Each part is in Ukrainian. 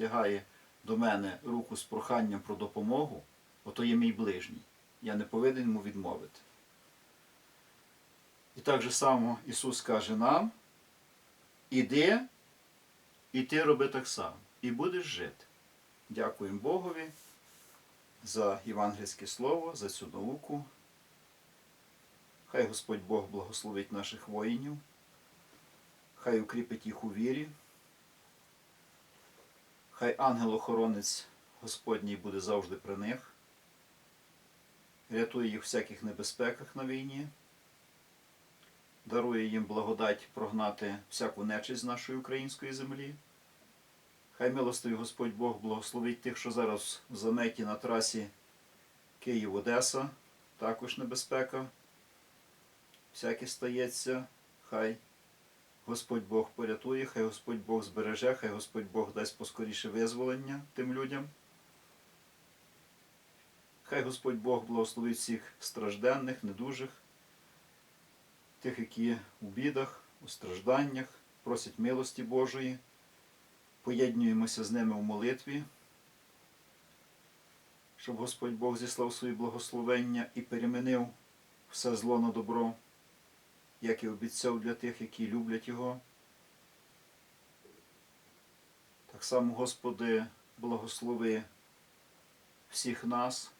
тягає до мене руку з проханням про допомогу, ото є мій ближній. Я не повинен йому відмовити. І так же само Ісус каже нам: іди, і ти роби так само, і будеш жити. Дякуємо Богові за євангельське слово, за цю науку. Хай Господь Бог благословить наших воїнів, хай укріпить їх у вірі. Хай ангел-охоронець Господній буде завжди при них, рятує їх в всяких небезпеках на війні, дарує їм благодать прогнати всяку нечисть з нашої української землі. Хай милостивий Господь Бог благословить тих, що зараз в заметі на трасі Київ-Одеса, також небезпека. Всяке стається, хай Господь Бог порятує, хай Господь Бог збереже, хай Господь Бог дасть поскоріше визволення тим людям. Хай Господь Бог благословить всіх стражденних, недужих, тих, які у бідах, у стражданнях, просять милості Божої. Поєднуємося з ними у молитві, щоб Господь Бог зіслав свої благословення і перемінив все зло на добро як і обіцяв для тих, які люблять Його. Так само, Господи, благослови всіх нас,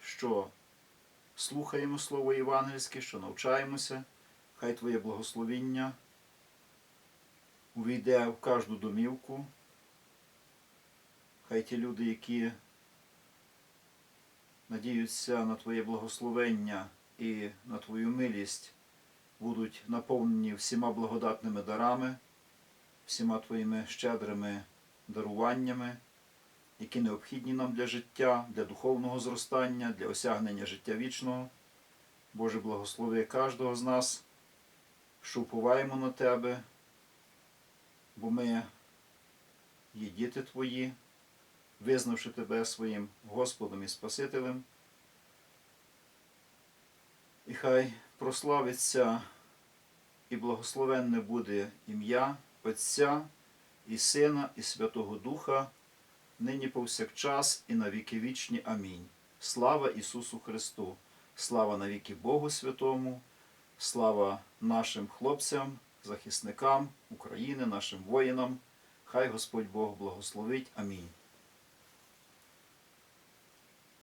що слухаємо Слово Євангельське, що навчаємося, хай Твоє благословіння увійде в кожну домівку. Хай ті люди, які надіються на Твоє благословення і на Твою милість, будуть наповнені всіма благодатними дарами, всіма твоїми щедрими даруваннями, які необхідні нам для життя, для духовного зростання, для осягнення життя вічного. Боже, благослови кожного з нас, що уповаємо на Тебе, бо ми є діти Твої, визнавши Тебе своїм Господом і Спасителем. І хай прославиться і благословенне буде ім'я Отця і Сина, і Святого Духа, нині повсякчас і на віки вічні. Амінь. Слава Ісусу Христу! Слава навіки Богу Святому, слава нашим хлопцям, захисникам України, нашим воїнам. Хай Господь Бог благословить. Амінь.